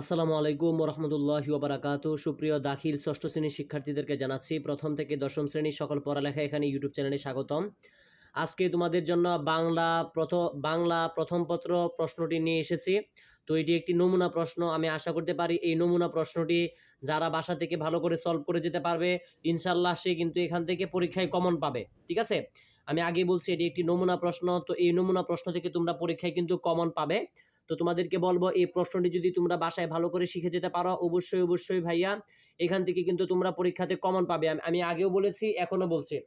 আসসালামু আলাইকুম রহমতুল্লাহি ওবরাকাতু। সুপ্রিয় দাখিল ষষ্ঠ শ্রেণির শিক্ষার্থীদেরকে জানাচ্ছি, প্রথম থেকে দশম শ্রেণির সকল পড়ালেখা এখানে ইউটিউব চ্যানেলে স্বাগতম। আজকে তোমাদের জন্য বাংলা প্রথম বাংলা প্রথম পত্র প্রশ্নটি নিয়ে এসেছি। তো এটি একটি নমুনা প্রশ্ন, আমি আশা করতে পারি এই নমুনা প্রশ্নটি যারা বাসা থেকে ভালো করে সলভ করে যেতে পারবে ইনশাল্লাহ সে কিন্তু এখান থেকে পরীক্ষায় কমন পাবে। ঠিক আছে? আমি আগে বলছি এটি একটি নমুনা প্রশ্ন, তো এই নমুনা প্রশ্ন থেকে তোমরা পরীক্ষায় কিন্তু কমন পাবে। তো তোমাদেরকে বলব, এই প্রশ্নটি যদি তোমরা বাসায় ভালো করে শিখে যেতে পারো, অবশ্যই অবশ্যই ভাইয়া, এখান থেকে কিন্তু তোমরা পরীক্ষাতে কমন পাবে। আমি- আগেও বলেছি এখনও বলছি।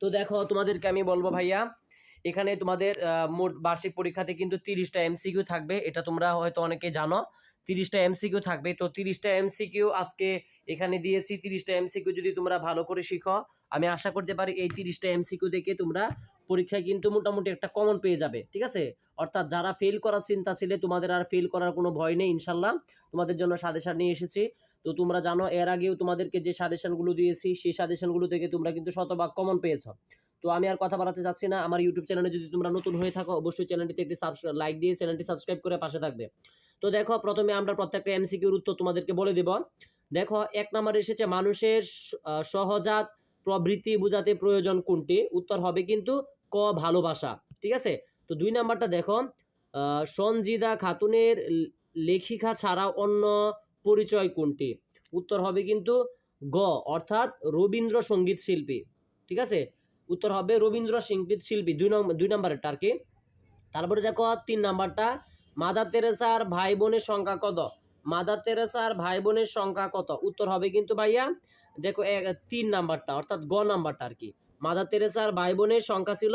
তো দেখো, তোমাদেরকে আমি বলব ভাইয়া, এখানে তোমাদের মোট বার্ষিক পরীক্ষাতে কিন্তু তিরিশটা এমসিকিউ থাকবে, এটা তোমরা হয়তো অনেকে জানো। তিরিশটা এমসিকিউ থাকবে, তো তিরিশটা এমসিকিউ আজকে এখানে দিয়েছি। তিরিশটা এমসিকিউ যদি তোমরা ভালো করে শিখো, আমি আশা করতে পারি এই তিরিশটা এমসিকিউ দেখে তোমরা পরীক্ষায় কিন্তু মোটামুটি একটা কমন পেয়ে যাবে, ঠিক আছে? অর্থাৎ যারা ফেল করার চিন্তা ছিলে, তোমাদের আর ফেল করার কোনো ভয় নেই, ইনশাল্লাহ। তোমাদের জন্য সাজেশন নিয়ে এসেছি। তো তোমরা জানো, এর আগেও তোমাদেরকে যে সাজেশনগুলো দিয়েছি, সেই সাজেশনগুলো থেকে তোমরা কিন্তু শতভাগ কমন পেয়েছ। তো আমি আর কথা বাড়াতে চাচ্ছি না। আমার ইউটিউব চ্যানেলে যদি তোমরা নতুন হয়ে থাকো, অবশ্যই চ্যানেলটিতে একটি লাইক দিয়ে চ্যানেলটি সাবস্ক্রাইব করে পাশে থাকবে। তো দেখো, প্রথমে আমরা প্রত্যেকটা এমসিকিউর উত্তর তোমাদেরকে বলে দেব। দেখো, এক নম্বর এসেছে, মানুষের সহজাত প্রবৃত্তি বোঝাতে প্রয়োজন কোনটি? উত্তর হবে কিন্তু ক ভালোবাসা, ঠিক আছে? তো দুই নাম্বারটা দেখো সঞ্জিদা খাতুনের লেখিকা ছাড়া অন্য পরিচয় কোনটি? উত্তর হবে কিন্তু গ, অর্থাৎ রবীন্দ্র সংগীত শিল্পী, ঠিক আছে? উত্তর হবে রবীন্দ্র সংগীত শিল্পী, দুই নম্বর দুই নম্বরেরটা আর কি। তারপরে দেখো তিন নাম্বারটা মাদার তেরেসার ভাই বোনের সংখ্যা কত? মাদার তেরেসার ভাই বোনের সংখ্যা কত? উত্তর হবে কিন্তু ভাইয়া, দেখো এক- তিন নাম্বারটা, অর্থাৎ গ নাম্বারটা আর কি। মাদার তেরেসার ভাই বোনের সংখ্যা ছিল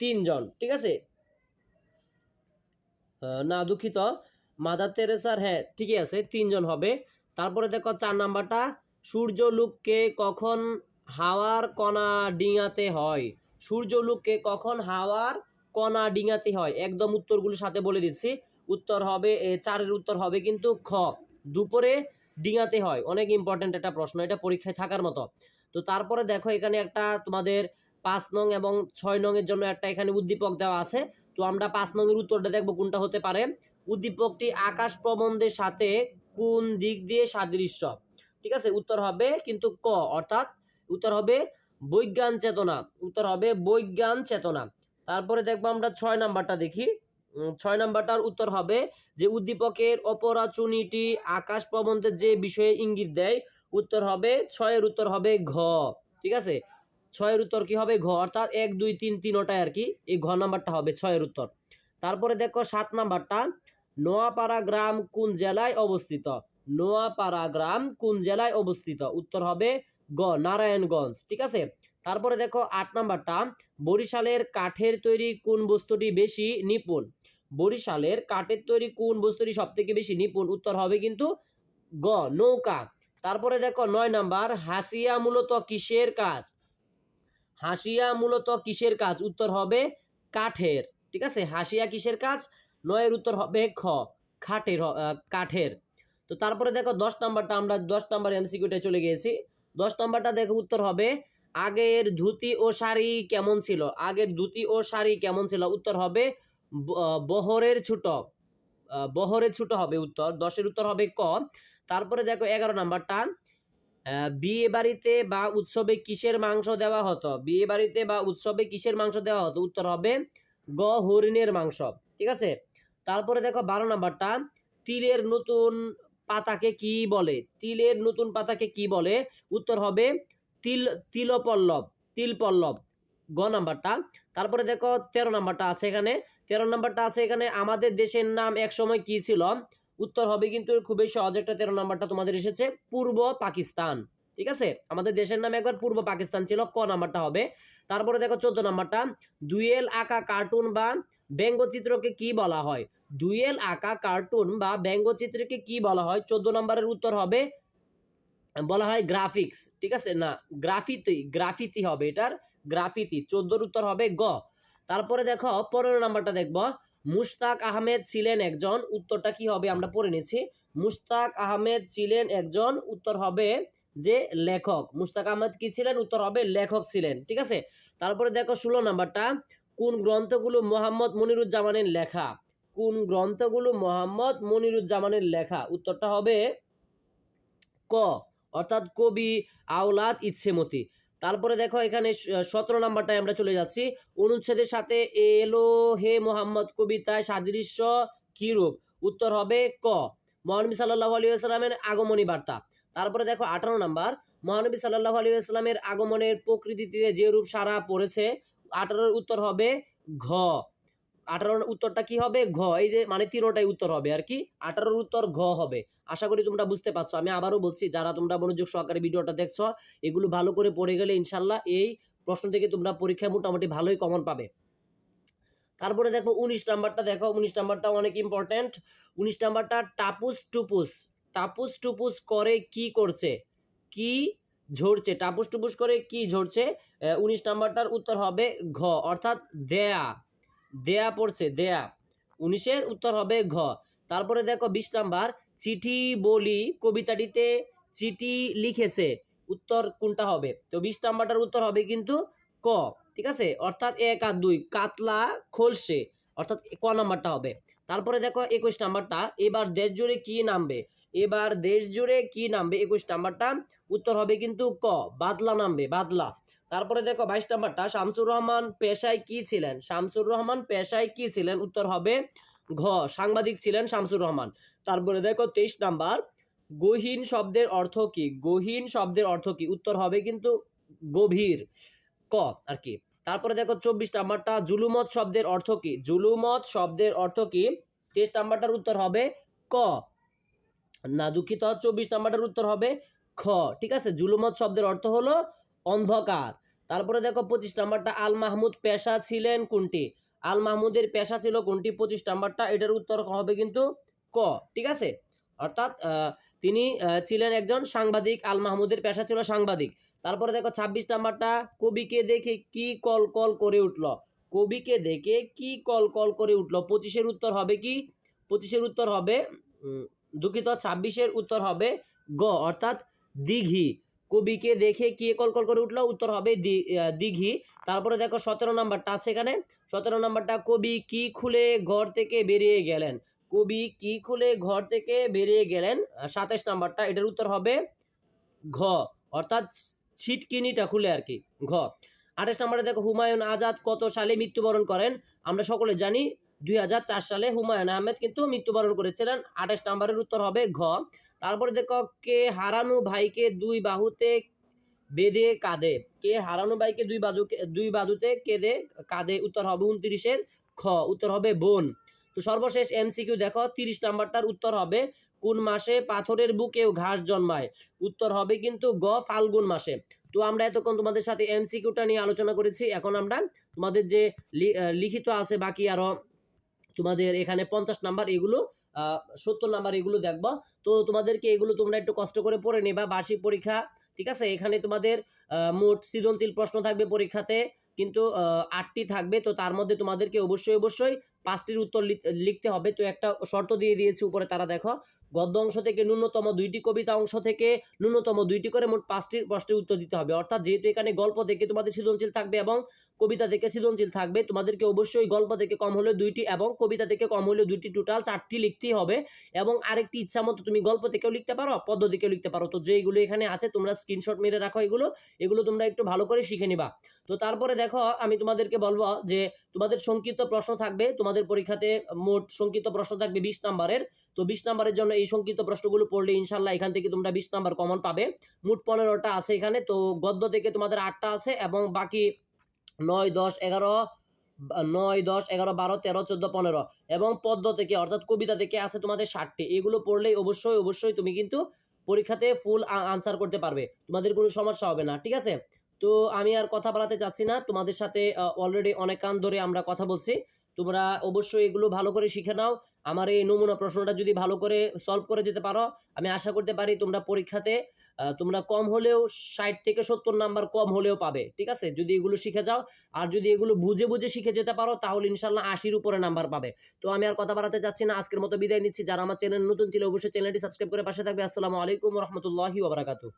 তিনজন, ঠিক আছে? না, দুঃখিত। মাদার তেরেসার হ্যাঁ ঠিকই আছে, তিনজন হবে। তারপরে দেখো চার নাম্বারটা, সূর্য লুককে কখন হাওয়ার কণা ডিঙাতে হয়? সূর্য লুককে কখন হাওয়ার কণা ডিঙাতে হয়? একদম উত্তরগুলোর সাথে বলে দিচ্ছি। উত্তর হবে চারের উত্তর হবে কিন্তু খ। দুপুরে ডিঙাতে হয়। অনেক ইম্পর্ট্যান্ট একটা প্রশ্ন, এটা পরীক্ষায় থাকার মতো। তো তারপরে দেখো এখানে একটা তোমাদের পাঁচ নং এবং ছয় নং এর জন্য একটা এখানে উদ্দীপক দেওয়া আছে। তো আমরা পাঁচ নং এর উত্তরটা দেখব কোনটা হতে পারে। উদ্দীপকটি আকাশ প্রবন্ধের সাথে কোন দিক দিয়ে সাদৃশ্য? ঠিক আছে? উত্তর হবে কিন্তু ক, অর্থাৎ উত্তর হবে বৈজ্ঞান চেতনা। উত্তর হবে বৈজ্ঞান চেতনা। তারপরে দেখব আমরা ছয় নাম্বারটা দেখি। ছয় নাম্বারটার উত্তর হবে যে উদ্দীপকের অপরাচুনিটি আকাশ প্রবন্ধের যে বিষয়ে ইঙ্গিত দেয় উত্তর হবে, ছয়ের উত্তর হবে ঘ, ঠিক আছে? ছয়ের উত্তর কি হবে? ঘ, অর্থাৎ এক, দুই, তিন তিনোটায় আর কি, এই ঘ নাম্বারটা হবে ছয়ের উত্তর। তারপরে দেখো সাত নাম্বারটা, নোয়াপাড়া গ্রাম কোন জেলায় অবস্থিত? নোয়াপাড়া গ্রাম কোন জেলায় অবস্থিত? উত্তর হবে গ, নারায়ণগঞ্জ, ঠিক আছে? তারপরে দেখো আট নাম্বারটা, বরিশালের কাঠের তৈরি কোন বস্তুটি বেশি নিপুণ? বরিশালের কাঠের তৈরি কোন বস্তুটি সব থেকে বেশি নিপুণ? উত্তর হবে কিন্তু গ, নৌকা। তারপরে দেখো নয় নাম্বার হাসিয়া মূলত কিসের কাজ? হাসিয়া মূলত কিসের কাজ? উত্তর হবে কাঠের। ঠিক আছে? হাসিয়া কিসের কাজ? নয়ের উত্তর হবে খ খাটের কাঠের। তো তারপরে দেখো দশ নাম্বারটা আমরা দশ নাম্বার এমসিকিউটা চলে গিয়েছি। দশ নাম্বারটা দেখো উত্তর হবে আগের ধুতি ও শাড়ি কেমন ছিল? আগের ধুতি ও শাড়ি কেমন ছিল? উত্তর হবে বহরের ছোট। আহ, বহরের ছোট হবে উত্তর। দশের উত্তর হবে ক। তারপরে দেখো এগারো নাম্বারটা। বিয়ে বাড়িতে বা উৎসবে কিসের মাংস দেওয়া হতো? বিয়ে বাড়িতে বা উৎসবে কিসের মাংস দেওয়া হতো? উত্তর হবে গ, হরিণের মাংস। ঠিক আছে? তারপরে দেখো বারো নাম্বারটা, তিলের নতুন পাতাকে কি বলে? তিলের নতুন পাতাকে কি বলে? উত্তর হবে তিল, তিলপল্লব তিলপল্লব। গ নাম্বারটা, তারপরে দেখো তেরো নাম্বারটা আছে এখানে। তেরো নাম্বারটা আছে এখানে, আমাদের দেশের নাম এক সময় কি ছিল? উত্তর হবে কিন্তু খুবই সহজ একটা তেরো নাম্বারটা তোমাদের এসেছে, পূর্ব পাকিস্তান। ঠিক আছে? আমাদের দেশের নাম একবার পূর্ব পাকিস্তান ছিল, ক নাম্বারটা হবে। তারপরে দেখো চোদ্দ নাম্বারটা দুয়েল আঁকা কার্টুন বা ব্যঙ্গচিত্রকে কি বলা হয়? দুয়েল আঁকা কার্টুন বা ব্যঙ্গচিত্রকে কি বলা হয়? চোদ্দ নম্বরের উত্তর হবে, বলা হয় গ্রাফিক্স ঠিক আছে? না গ্রাফিতি গ্রাফিতি হবে এটার গ্রাফিতি চোদ্দোর উত্তর হবে গ। তারপরে দেখো পনেরো নাম্বারটা দেখব। মুশতাক আহমেদ ছিলেন একজন, উত্তরটা কি হবে আমরা পড়ে নিচ্ছি। মুশতাক আহমেদ ছিলেন একজন, উত্তর হবে যে লেখক। মুশতাক আহমেদ কি ছিলেন? উত্তর হবে লেখক ছিলেন, ঠিক আছে? তারপরে দেখো ষোলো নাম্বারটা, কোন গ্রন্থগুলো মোহাম্মদ মনিরুজ্জামানের লেখা? কোন গ্রন্থগুলো মোহাম্মদ মনিরুজ্জামানের লেখা? উত্তরটা হবে ক, অর্থাৎ কবি আওলাদ ইচ্ছেমতি। তারপরে দেখো এখানে সতেরো নাম্বারটায় আমরা চলে যাচ্ছি। অনুচ্ছেদের সাথে এলো হে মোহাম্মদ কবিতায় সাদৃশ্য কিরূপ? উত্তর হবে ক। মহানবী সাল্লাহ আলী আসসালামের আগমনী বার্তা। তারপরে দেখো আঠারো নাম্বার। মহানবী সাল্লাহ আলী আগমনের প্রকৃতিতে যে রূপ সারা পড়েছে, আঠারোর উত্তর হবে ঘ। আঠারোর উত্তরটা কি হবে? ঘ, এই যে মানে তিনোটাই উত্তর হবে আর কি? আঠারোর উত্তর ঘ হবে। আশা করি তোমরা বুঝতে পারছ। আমি আবারও বলছি, যারা তোমরা মনোযোগ সহকারে ভিডিওটা দেখছ, এগুলো ভালো করে পড়ে গেলে ইনশাল্লাহ এই প্রশ্ন থেকে তোমরা পরীক্ষায় মোটামুটি ভালোই কমন পাবে। তারপরে দেখো উনিশ নাম্বারটা, দেখো উনিশ নাম্বারটা অনেক ইম্পর্টেন্ট উনিশ নাম্বারটা, টাপুস টুপুস। টাপুস টুপুস করে কি করছে? কি ঝরছে? টাপুস টুপুস করে কি ঝরছে? উনিশ নাম্বারটার উত্তর হবে ঘ, অর্থাৎ দেয়া। দেয়া পড়ছে, দেয়া। উনিশের উত্তর হবে ঘ। তারপরে দেখো বিশ নাম্বার, চিঠি বলি কবিতাটিতে চিঠি লিখেছে, উত্তর কোনটা হবে? তো বিশ নাম্বারটার উত্তর হবে কিন্তু ক, ঠিক আছে? অর্থাৎ এক আর দুই, কাতলা খোলসে, অর্থাৎ ক নাম্বারটা হবে। তারপরে দেখো একুশ নাম্বারটা, এবার দেশ জুড়ে কি নামবে? এবার দেশ জুড়ে কি নামবে? একুশ নাম্বারটা, উত্তর হবে কিন্তু ক, বাদলা নামবে, বাদলা। তারপরে দেখো বাইশ নাম্বারটা, শামসুর রহমান পেশায় কি ছিলেন? শামসুর রহমান পেশায় কি ছিলেন? উত্তর হবে ঘ, সাংবাদিক ছিলেন শামসুর রহমান। তারপরে দেখো তেইশ নাম্বার, গহীন শব্দের অর্থ কি? গহীন শব্দের অর্থ কি? উত্তর হবে কিন্তু গভীর, ক আর কি। তারপরে দেখো চব্বিশ নাম্বারটা, জুলুমত শব্দের অর্থ কি? জুলুমত শব্দের অর্থ কি? তেইশ নাম্বারটার উত্তর হবে ক। না দুঃখিত, চব্বিশ নাম্বারটার উত্তর হবে খ। ঠিক আছে? জুলুমত শব্দের অর্থ হলো অন্ধকার। তারপরে দেখো পঁচিশ নাম্বারটা, আল মাহমুদ পেশা ছিলেন কোনটি? আল মাহমুদের পেশা ছিল কোনটি? পঁচিশ নাম্বারটা, এটার উত্তর হবে কিন্তু ক, ঠিক আছে? অর্থাৎ তিনি ছিলেন একজন সাংবাদিক, আল মাহমুদের পেশা ছিল সাংবাদিক। তারপরে দেখো ছাব্বিশ নাম্বারটা, কবিকে দেখে কি কল কল করে উঠল? কবিকে দেখে কি কল কল করে উঠল? পঁচিশের উত্তর হবে কি? পঁচিশের উত্তর হবে দুঃখিত, ছাব্বিশের উত্তর হবে গ, অর্থাৎ দিঘি। কবিকে দেখে কে কল কল করে উঠল? উত্তর হবে দিঘি। তারপরে দেখো সতেরো নাম্বারটা আছে এখানে। সতেরো নাম্বারটা, কবি কি খুলে ঘর থেকে বেরিয়ে গেলেন? কবি কি খুলে ঘর থেকে বেরিয়ে গেলেন? সাতাশ নাম্বারটা, এটার উত্তর হবে ঘ। অর্থাৎ ছিটকিনিটা খুলে আর কি, ঘ। আঠাশ নাম্বারে দেখো, হুমায়ুন আজাদ কত সালে মৃত্যুবরণ করেন? আমরা সকলে জানি, দুই হাজার চার সালে হুমায়ুন আহমেদ কিন্তু মৃত্যুবরণ করেছিলেন। আঠাশ নাম্বারের উত্তর হবে ঘ। তারপরে দেখো, কে হারানো ভাইকে দুই বাহুতে বেঁধে কাঁদে কে হারানো ভাইকে দুই বাজুকে দুই বাজুতে কেঁদে কাঁদে উত্তর হবে উনত্রিশের খ, উত্তর হবে বোন। তো সর্বশেষ এমসিকিউ দেখো, তিরিশ নাম্বারটার উত্তর হবে কোন মাসে পাথরের বুকেও ঘাস জন্মায়। উত্তর হবে কিন্তু গ, ফাল্গুন মাসে। তো আমরা এতক্ষণ তোমাদের সাথে এমসিকিউটা নিয়ে আলোচনা করেছি। এখন আমরা তোমাদের যে লিখিত আছে, বাকি আরও তোমাদের এখানে পঞ্চাশ নাম্বার এগুলো সত্তর নাম্বার এগুলো দেখব। তো তোমাদেরকে এগুলো তোমরা একটু কষ্ট করে পড়ে নেবা। বার্ষিক পরীক্ষা, ঠিক আছে? এখানে তোমাদের মোট সৃজনশীল প্রশ্ন থাকবে পরীক্ষাতে। কিন্তু আটটি থাকবে। তো তার মধ্যে তোমাদেরকে অবশ্যই অবশ্যই পাঁচটির উত্তর লিখতে হবে। তো একটা শর্ত দিয়ে দিয়েছি উপরে তারা, দেখো। গদ্য অংশ থেকে ন্যূনতম দুইটি কবিতা অংশ থেকে ন্যূনতম দুইটি করে মোট পাঁচটির প্রশ্নের উত্তর দিতে হবে। অর্থাৎ যেহেতু এখানে গল্প থেকে তোমাদের সৃজনশীল থাকবে এবং কবিতা থেকে সৃজনশীল থাকবে। তোমাদেরকে অবশ্যই গল্প থেকে কম হলে দুইটি এবং কবিতা থেকে কম হলে দুইটি টোটাল চারটি লিখতেই হবে। এবং আরেকটি ইচ্ছা মতো তুমি গল্প থেকেও লিখতে পারো পদ্ম থেকেও লিখতে পারো। তো যেগুলো এখানে আছে, তোমরা স্ক্রিনশট মেরে রাখো এগুলো। এগুলো তোমরা একটু ভালো করে শিখে নিবা। তো তারপরে দেখো, আমি তোমাদেরকে বলব যে তোমাদের সংক্ষিপ্ত প্রশ্ন থাকবে। তোমাদের পরীক্ষাতে মোট সংক্ষিপ্ত প্রশ্ন থাকবে বিশ নাম্বারের। তো বিশ নাম্বারের জন্য এই সংক্ষিপ্ত প্রশ্নগুলো পড়লে ইনশাল্লাহ এখান থেকে তোমরা বিশ নাম্বার কমন পাবে। মোট পনেরোটা আছে এখানে। তো গদ্য থেকে তোমাদের আটটা আছে এবং বাকি নয় দশ এগারো নয় দশ এগারো বারো তেরো চোদ্দ পনেরো এবং পদ্ম থেকে অর্থাৎ কবিতা থেকে আছে তোমাদের ষাটটি। এগুলো পড়লেই অবশ্যই অবশ্যই তুমি কিন্তু পরীক্ষাতে ফুল আনসার করতে পারবে। তোমাদের কোনো সমস্যা হবে না, ঠিক আছে? তো আমি আর কথা বাড়াতে চাচ্ছি না। তোমাদের সাথে অলরেডি অনেক কান ধরে আমরা কথা বলছি। তোমরা অবশ্যই এগুলো ভালো করে শিখে নাও। আমার এই নমুনা প্রশ্নটা যদি ভালো করে সলভ করে যেতে পারো, আমি আশা করতে পারি তোমরা পরীক্ষাতে তোমরা কম হলেও ষাট থেকে সত্তর নাম্বার কম হলেও পাবে, ঠিক আছে? যদি এগুলো শিখে যাও, আর যদি এগুলো বুঝে বুঝে শিখে যেতে পারো, তাহলে ইনশাল্লাহ আশির উপরে নাম্বার পাবে। তো আমি আর কথা বাড়াতে চাচ্ছি না, আজকের মতো বিদায় নিচ্ছি। যারা আমার চ্যানেল নতুন ছিল, অবশ্যই চ্যানেলটি সাবস্ক্রাইব করে পাশে থাকবে। আসসালামু আলাইকুম রহমতুল্লাহি ওবরাকাতু